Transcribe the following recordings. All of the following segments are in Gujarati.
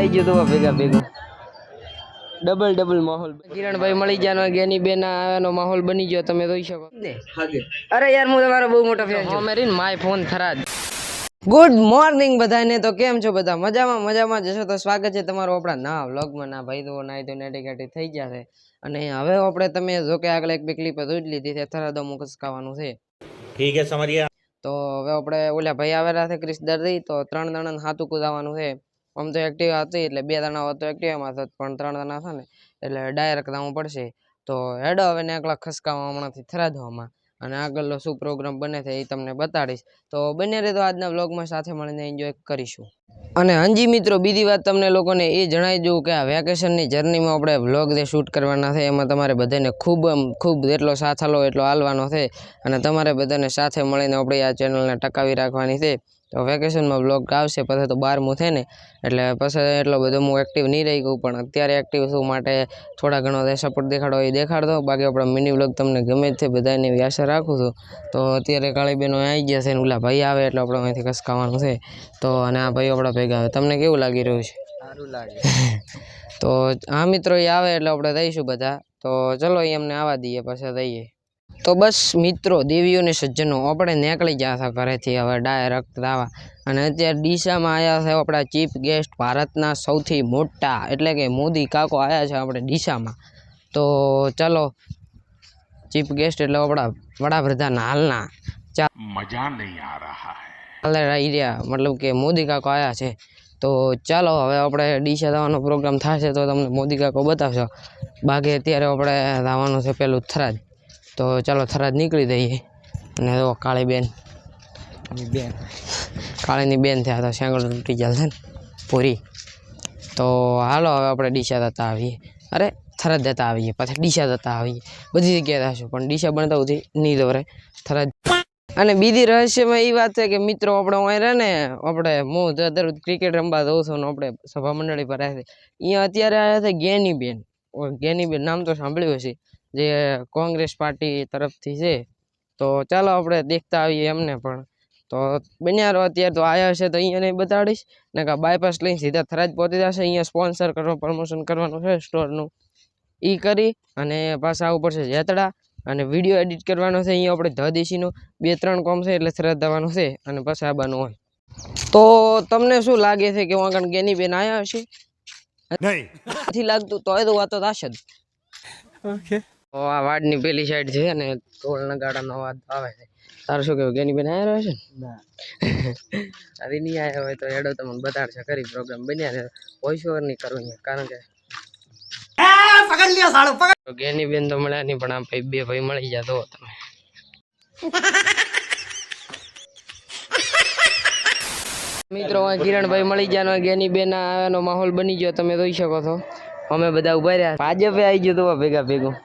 આવી ગયો તો ભેગા ભેગો. ડબલ ડબલ માહોલ. કિરણભાઈ મળી ગયા ગેની બેન આનો માહોલ બની ગયો તમે જોઈ શકો. અરે યાર હું તમારો બહુ મોટો ફેન છું. મેરી માય ફોન થરાજ ગુડ મોર્નિંગ બધાને તો કેમ છો બધા? મજામાં મજામાં જશો તો સ્વાગત છે તમારું આપણા ના વ્લોગમાં ના ભાઈ તો નાઈ તો નેટી કાટી થઈ ગયા છે. અને હવે આપણે તમે જો કે આગળ એક બે ક્લિપ જોઈ લીધી છે થરાદો મુકસકાવાનું છે. ઠીક છે સમરિયા. તો હવે આપણે ઓલા ભાઈ આવેલા છે ક્રિશ દર્દી તો ત્રણ જણાને હાથું કુદાવાનું છે. આમ તો એક્ટિવ હતી એટલે બે જણા હોત તો એક્ટિવામાં થાત પણ ત્રણ જણા હતા ને, એટલે ડાયરેક્ટ આવવું પડશે. તો હેડો, હવે ને એકલા ખસકાવા હમણાંથી થરાદવામાં. અને આગળનો શું પ્રોગ્રામ બને છે એ તમને બતાડીશ. તો બંને રહે તો આજના વ્લોગમાં સાથે મળીને એન્જોય કરીશું. અને હંજી મિત્રો, બીજી વાત તમને લોકોને એ જણાવી દઉં કે આ વેકેશનની જર્નીમાં આપણે વ્લોગ જે શૂટ કરવાના છે, એમાં તમારે બધાને ખૂબ ખૂબ જેટલો સાથ આલો એટલો હાલવાનો છે. અને તમારે બધાને સાથે મળીને આપણે આ ચેનલને ટકાવી રાખવાની છે. તો વેકેશનમાં બ્લોગ આવશે પછી તો બારમું થાય ને એટલે પછી એટલો બધો હું એક્ટિવ નહીં રહી ગયું પણ અત્યારે એક્ટિવ છું માટે થોડા ઘણો સપોર્ટ દેખાડો એ દેખાડતો. બાકી આપણો મિની બ્લોગ તમને ગમે જ છે બધાને એવી આશા રાખું છું. તો અત્યારે કાળી બહેનો આવી ગયા છે ને ઓલા ભાઈ આવે એટલે આપણે અહીંથી કસકાવાનું છે. તો અને આ ભાઈ આપણા ભેગા આવે. તમને કેવું લાગી રહ્યું છે? સારું લાગે. તો આ મિત્રો એ આવે એટલે આપણે દઈશું બધા. તો ચલો એ અમને આવવા દઈએ પછી દઈએ તો બસ મિત્રો દેવીઓને સજ્જનો આપણે નીકળી ગયા હતા ઘરેથી હવે ડાયરેક્ટ દાવા. અને અત્યારે ડીસામાં આવ્યા છે આપણા ચીફ ગેસ્ટ ભારતના સૌથી મોટા એટલે કે મોદી કાકો આવ્યા છે આપણે ડીસામાં. તો ચાલો ચીફ ગેસ્ટ એટલે આપણા વડાપ્રધાન હાલના. મજા નહીં આ રહ્યા હાલે રહી રહ્યા મતલબ કે મોદી કાકો આવ્યા છે. તો ચાલો હવે આપણે ડીસા દાવાનો પ્રોગ્રામ થશે તો તમને મોદી કાકો બતાવશો. બાકી અત્યારે આપણે દાવાનું છે પેલું થરાદ. તો ચાલો થરાદ નીકળી દઈએ. અને તો કાળી બેન. બેન. કાળીની બેન થયા તો સેંગળ તૂટી ગયા છે ને પૂરી. તો હાલો હવે આપણે ડીશા જતા આવીએ. અરે થરાદ જતા આવીએ પાછા ડીશા જતા આવીએ. બધી જગ્યાએ થશું પણ ડીશા બનતા સુધી નહીં દોરે થરાદ. અને બીજી રહસ્યમાં એ વાત છે કે મિત્રો આપણે અહીં રહે ને આપણે હું દરરોજ ક્રિકેટ રમવા જઉં છું ને આપણે સભા મંડળી પર આવ્યા છે અહીંયા અત્યારે આવ્યા છે બેન ઓ બેન નામ તો સાંભળ્યું હશે. જે કોંગ્રેસ પાર્ટી તરફથી છે તો ચાલો આપણે દેખતા આવીએ એમને પણ. તો બન્યા રહો અત્યારે તો આવ્યા છે તો અહીંયા નહીં બતાડીશ ને કાં બાયપાસ લઈને સીધા થરાજ પહોંચી જશે. અહીંયા સ્પોન્સર કરવા પ્રમોશન કરવાનું છે સ્ટોરનું એ કરી અને પાછા આવવું પડશે જેતડા અને વીડિયો એડિટ કરવાનો છે. અહીંયા આપણે ધ દેશીનું બે ત્રણ કોમ છે એટલે થરાદ જવાનું છે અને પછી આવવાનું હોય. તો તમને શું લાગે છે કે હું આગળ ગેની બેન આવ્યા હશે? નથી લાગતું તો તો વાતો થશે જ. ઓકે તો આ વાડની પેલી સાઈડ છે અને નગાડા નગાડાનો અવાજ આવે છે. તારું શું કેવું ગેની બેન આવ્યા છે ને? હવે નહીં આવ્યા હોય તો એડો તમને બતાડશે. ખરી પ્રોગ્રામ બન્યા છે. વોઇસ ઓવર નહીં કરવું કારણ કે ગેની બેન તો મળ્યા નહીં પણ આ ભાઈ બે ભાઈ મળી ગયા તો તમે. મિત્રો આ કિરણભાઈ મળી ગયા ગેની બેન આવાનો માહોલ બની ગયો તમે જોઈ શકો છો. અમે બધા ઊભા રહ્યા. ભાજપે આવી ગયો તો ભેગા ભેગું.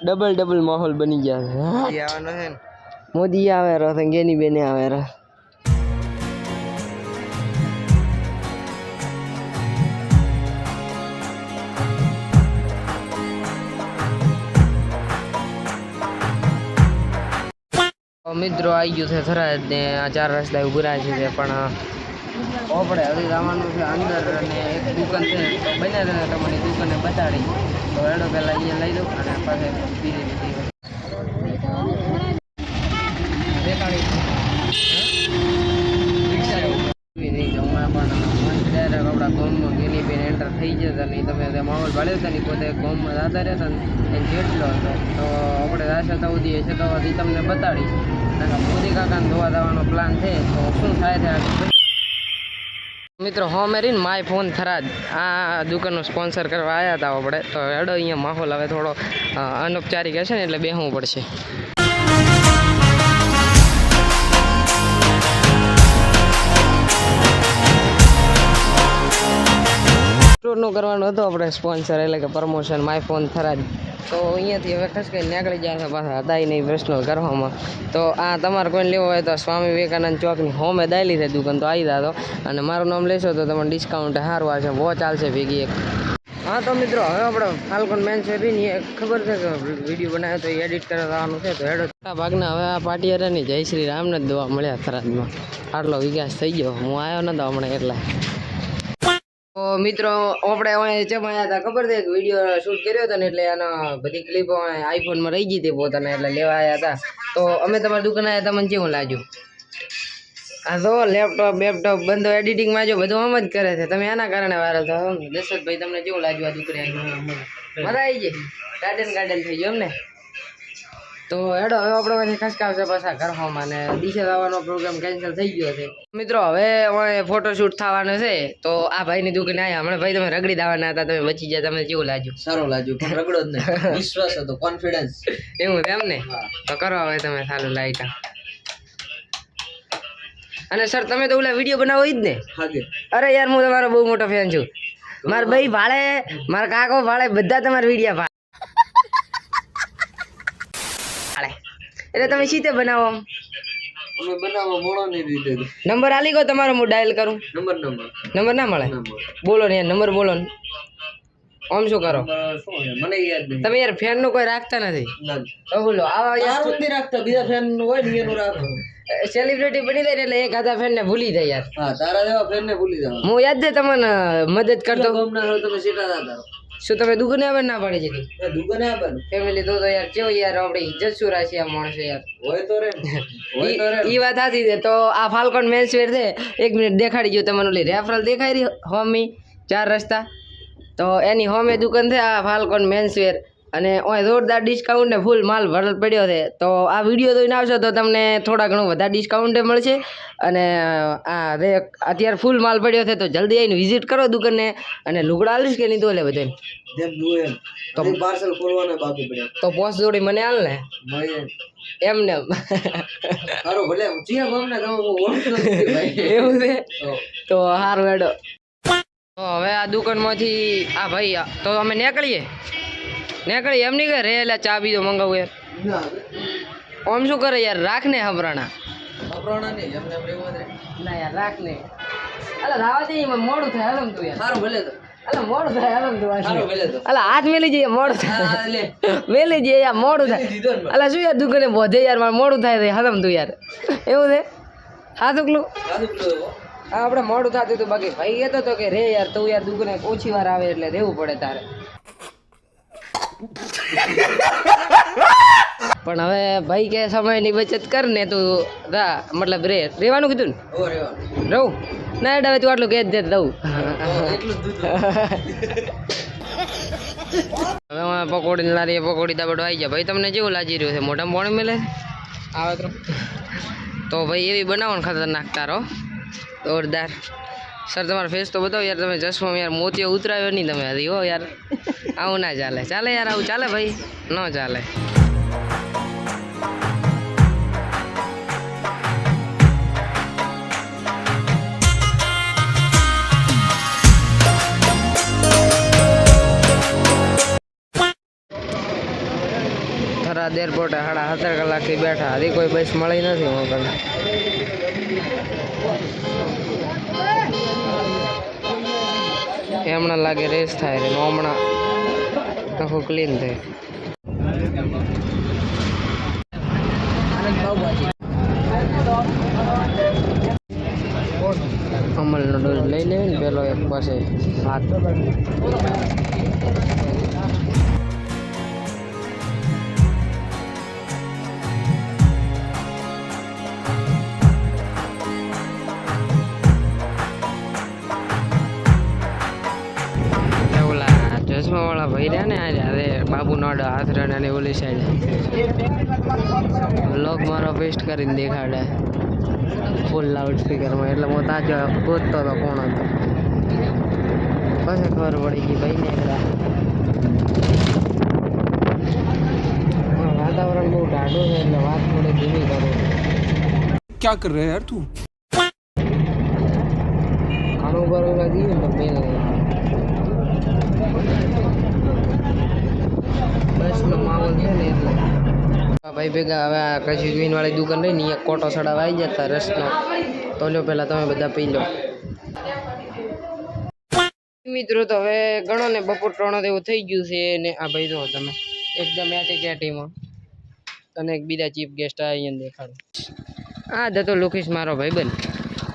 ડબલ ડબલ માહોલ બની ગયા છે. આવવાનો છે મોદી આવે રહો ગેની બેને આવે રહો મિત્રો આવી ગયું છે ખરા ને ચાર રસ્તા ઉભરા છે પણ આપણે હવે જવાનું છે અંદર અને એક દુકાન છે. બને ને તમને દુકાને બતાડી. તો એડો પહેલાં અહીંયા લઈ લઉં અને નહીં ગેલી બેન એન્ટર થઈ જતા નહીં તમે તે માહોલ પાડ્યો હતા ને પોતે ગોમમાં જતા રહેતા ને જેટલો હતો. તો આપણે રાશે ઉદી છે તો તમને બતાડીશ. અને મોદી કાકાને જોવા જવાનો પ્લાન છે. તો શું થાય છે? મિત્રો, હો મેરીન, માય ફોન થરાદ. આ દુકાનનું સ્પોન્સર કરવા આવ્યા હતા આપણે. તો હેડો અહીંયા માહોલ હવે થોડો અનૌપચારિક હશે ને એટલે બેસવું પડશે. સ્ટોરનું કરવાનું હતું આપણે સ્પોન્સર, એટલે કે પ્રમોશન, માય ફોન થરાદ. તો અહીંયાથી હવે ખસકાઈ નીકળી જાય છે પાછા હતા નહીં પર્સનલ કરવામાં તો આ તમારે કોઈને લેવો હોય તો સ્વામી વિવેકાનંદ ચોકની હોમે દાયલી છે દુકાન તો આવી દાદો અને મારું નામ લેશો તો તમને ડિસ્કાઉન્ટ સારું આવશે, બહુ ચાલશે ભેગી એક. હા તો મિત્રો, હવે આપણે ફાલ્કોન મેન છે બી એ ખબર છે કે વીડિયો બનાવ્યો તો એ એડિટ કરવાનું છે તો હેડો. ભાગના હવે આ પાટિયારાની જય શ્રી રામને જ દવા મળ્યા થરાદમાં આટલો વિકાસ થઈ ગયો, હું આવ્યો નતો હમણાં એટલે. મિત્રો, આપણે અહીંયા ચમાયા હતા, ખબર છે? કે વીડિયો શૂટ કર્યો હતો ને એટલે આના બધી ક્લિપો આઈફોનમાં રહી ગઈ હતી પોતાને, એટલે લેવા આવ્યા હતા. તો અમે તમારી દુકાન આવ્યા તમને કેવું લાગ્યું? આ તો લેપટોપ બેપટોપ બંધો એડિટિંગમાં જો બધું આમ જ કરે છે. તમે આના કારણે વાયરલ થયો? દશરથભાઈ તમને કેવું લાગ્યું આ આવી મજા આવી ગઈ? ગાર્ડન ગાર્ડન થઈ ગયું એમ ને? તો હેડો હવે આપણે પછી ખસકાવશે પાછા ઘરમાં ને દિશે આવવાનો પ્રોગ્રામ કેન્સલ થઈ ગયો છે. મિત્રો હવે ફોટોશૂટ થવાનો છે તો આ ભાઈની દુકાને આવ્યા હમણાં ભાઈ તમે રગડી દાવાના હતા તમે બચી ગયા તમને કેવું લાગ્યું. સારું લાગ્યું પણ રગડો જ નહીં. વિશ્વાસ હતો કોન્ફિડન્સ એવું તેમ એમ ને? તો કરો હવે તમે સારું લાઈક અને સર તમે તો ઓલા વીડિયો બનાવો જ ને? અરે યાર હું તમારો બહુ મોટો ફેન છું. મારા ભાઈ ભાળે મારા કાકો ભાળે બધા તમારા વીડિયો એટલે તમે સીતે બનાવો. અમે બનાવો મોડો નહીં રીતે. નંબર આલી ગયો તમારો હું ડાયલ કરું. Number number. નંબર ના મળે? બોલો ને નંબર બોલો ને. આમ શું કરો? મને યાદ નહીં. તમે યાર ફેનનું કોઈ રાખતા નથી? ના. બોલો આવા તારું નથી રાખતા બીજા ફેન હોય ને એનું રાખો. સેલિબ્રિટી બની જાય એટલે એક આધા ફેન ને ભૂલી જાય યાર. હા તારા જેવા ફેન ને ભૂલી જાવ હું યાદ છે તમને મદદ કરતો? તમે સીટા ના શું તમે દુકાને આબર ના પાડી જતી દુકાને આપવાનું ફેમિલી તો યાર કેવો યાર આપણે ઇજ્જત શું રાખી આ માણસો યાર? હોય તો રે. ઈ વાત હતી છે. તો આ ફાલ્કોન મેન્સવેર છે એક મિનિટ દેખાડી ગયો તમને. ઓલી રેફરલ દેખાઈ રહી હોમી ચાર રસ્તા. તો એની હોમે દુકાન છે આ ફાલ્કોન મેન્સવેર અને ઓય જોરદાર ડિસ્કાઉન્ટ ને ફૂલ માલ ભરલ પડ્યો છે. તો આ વીડિયો જોઈને આવશો તો તમને થોડા ઘણું વધારે ડિસ્કાઉન્ટ મળશે. અને આ રે અત્યારે ફૂલ માલ પડ્યો છે તો જલ્દી આવીને વિઝિટ કરો દુકાનને. અને લુગડા આલીશ કે નહીં તો લે એમ. તો- પાર્સલ ખોલવાના બાકી પડ્યા. તો પોસ્ટ જોડી મને હાલ ને. એમ ને. સારું ભલે. તમે એવું છે? તો. સારું હેડો. હવે આ દુકાનમાંથી આ ભાઈ તો અમે નીકળીએ? નીકળીએ એમ નહીં કે રે એટલે ચા બીજો મંગાવું યાર. ઓમ શું કરે યાર? રાખ ને હબરાણા. અપરાણા નહીં એમને એમ રહેવું જ રે. ના યાર રાખ ને. અલા રાવા દે મોડું થાય હલમ તું યાર. સારું ભલે તો. અલા મોડું થાય હલમ તું સારું ભલે તો. અલા હાથ મેલી જઈએ મોડું થાય. મેલી જઈએ યાર મોડું થાય. અલા શું યાર દુકાને બોધે યાર મારે મોડું થાય હલમ તું યાર. એવું છે? હા દુકલું હા આપણે મોડું થતું હતું બાકી ભાઈ કહેતો હતો કે રે યાર તું યાર દુકાને ઓછી વાર આવે એટલે રહેવું પડે તારે. પણ હવે ભાઈ કે સમયની બચત કર ને તું રા મતલબ રે રેવાનું કીધું ને? રહું? ના એટલે હવે તું આટલું કહે જ દે દઉં. હવે હું પકોડી લારીએ પકોડી દાબડો આવી ગયા. ભાઈ તમને જેવું લાગી રહ્યું છે? મોઢામાં પાણી મળે? આવે તો. તો ભાઈ એવી બનાવો ને ખતરનાક તારો. જોરદાર. સર, તમારો ફેસ તો બતાવો યાર, તમે ચશ્મા યાર મોતીઓ ઉતરાવ્યો નહીં તમે હજી, હો યાર. આવું ના ચાલે. ચાલે યાર, આવું ચાલે ભાઈ. ન ચાલે. થરાદ એરપોર્ટે સાડા સત્તર કલાકથી બેઠા. હજી કોઈ બસ મળી નથી હું હમણાં લાગે રેસ થાય ને હમણાં આખું ક્લીન થાય અમલનો ડોઝ લઈ લે ને પેલો એક પાસે હાથ. ઓલા ભાઈ રહ્યા ને અરે બાબુ નડ હાથરણ અને ઓલી સાઈડ બ્લોગ મારો પેસ્ટ કરીને દેખાડે. ફૂલ લાઉડ સ્પીકરમાં એટલે હું તાજો ગોતતો હતો કોણ હતો. પછી ખબર પડી ગઈ ભાઈ ને વાતાવરણ બહુ ટાઢું છે એટલે વાત થોડી ધીમી કરું. ક્યાં કર રહે યાર તું? ખાણું ભરવા ગયું મેં ભાઈ ભેગા હવે આ કશી ગ્રીનવાળી દુકાન રહી ને અહીંયા કોટો સડાવા આવી જતા રસનો. તો લો પહેલાં તમે બધા પી લો મિત્રો તો હવે ગણો ને બપોર ત્રણ એવું થઈ ગયું છે ને આ ભાઈ જો તમે. એકદમ એટી કેટીમાં તને એક બીજા ચીફ ગેસ્ટ અહીંયા દેખાડો. આ જતો લોકેશ મારો ભાઈબંધ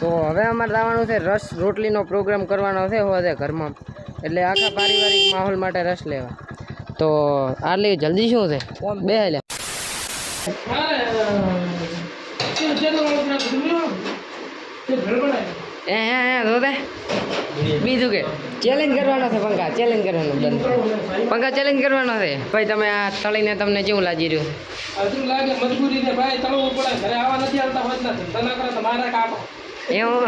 તો હવે અમારે લાવવાનું છે રસ રોટલીનો પ્રોગ્રામ કરવાનો છે હવે ઘરમાં. એટલે આખા પારિવારિક માહોલ માટે રસ લેવા. તો આટલી જલ્દી શું છે? બે લે હે હે હે તો દે બીજું કે? ચેલેન્જ કરવાનો છે પંખા ચેલેન્જ કરવાનો બંધ. પંખા ચેલેન્જ કરવાનો છે. ભાઈ તમે આ તળીને તમને કેવું લાગી રહ્યું? લાગે? મજબૂરી છે. ભાઈ તળવું પડે. ઘરે આવા નથી આવતા હોત ધંધા કરે કાપો એવું?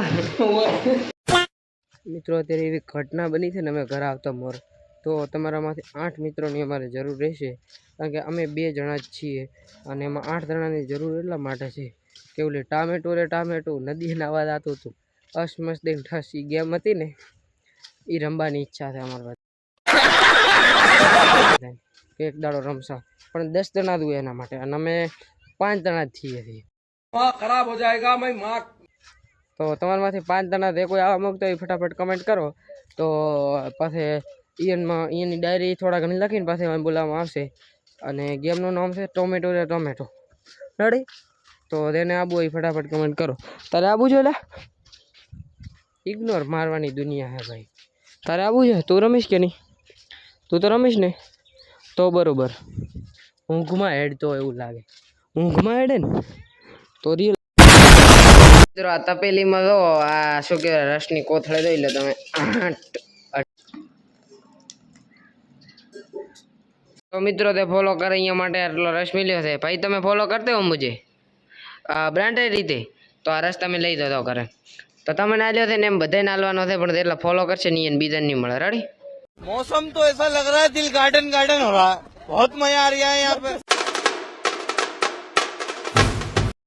મિત્રો અત્યારે એવી ઘટના બની છે ને અમે ઘરે આવતા મોર. તો તમારામાંથી આઠ મિત્રોની અમારે જરૂર રહેશે. કારણ કે અમે બે જણા જ છીએ અને એમાં આઠ જણાની જરૂર એટલા માટે છે. કે ટામેટું ટામેટો રે ટામેટું નદીના અવાજ આવતું હતું અસમસ દિન ઠસ એ ગેમ હતી ને એ રમવાની ઈચ્છા છે અમારી પાસે કે એક દાડો રમશા. પણ દસ જણા જ એના માટે અને અમે પાંચ જણા જ છીએ છીએ ખરાબ હો જાયગા મેં માँ તો તમારામાંથી પાંચ જણા જે કોઈ આવવા માંગતો હોય ફટાફટ કમેન્ટ કરો. તો પાસે ઈયનમાં ઈયનની ડાયરી થોડા ઘણી લખીને પાસે બોલાવવામાં આવશે. અને ગેમનું નામ છે ટોમેટો રે ટોમેટો. રેડી તો તેને આબુ હોય ફટાફટ કમેન્ટ કરો. તારે આબુ જો એટલે ઇગ્નોર મારવાની દુનિયા હે ભાઈ. તારે આબુ છે? તું રમીશ કે નહીં? તું તો રમીશ ને? તો બરોબર. ઊંઘમાં હેડ તો એવું લાગે. ઊંઘમાં હેડે ને? તો રિયલ મિત્રો, આ તપેલીમાં જો, આ શું કહેવાય, રસની કોથળે જોઈ લો તમે. તો મિત્રો, તે ફોલો કરે અહીંયા માટે આટલો રસ મળ્યો છે. ભાઈ, તમે ફોલો કરતા હો મુજે બ્રાન્ડેડ રીતે તો આ રસ તમે લઈ દો તો કરે તો તમે ના લ્યો છે ને એમ બધાને નાલવાનો છે પણ એટલા ફોલો કરશે નહીં એને બીજાને નહીં મળે રેડી मौसम तो ऐसा लग रहा है दिल गार्डन गार्डन हो रहा है बहुत मजा आ रहा है यहाँ पे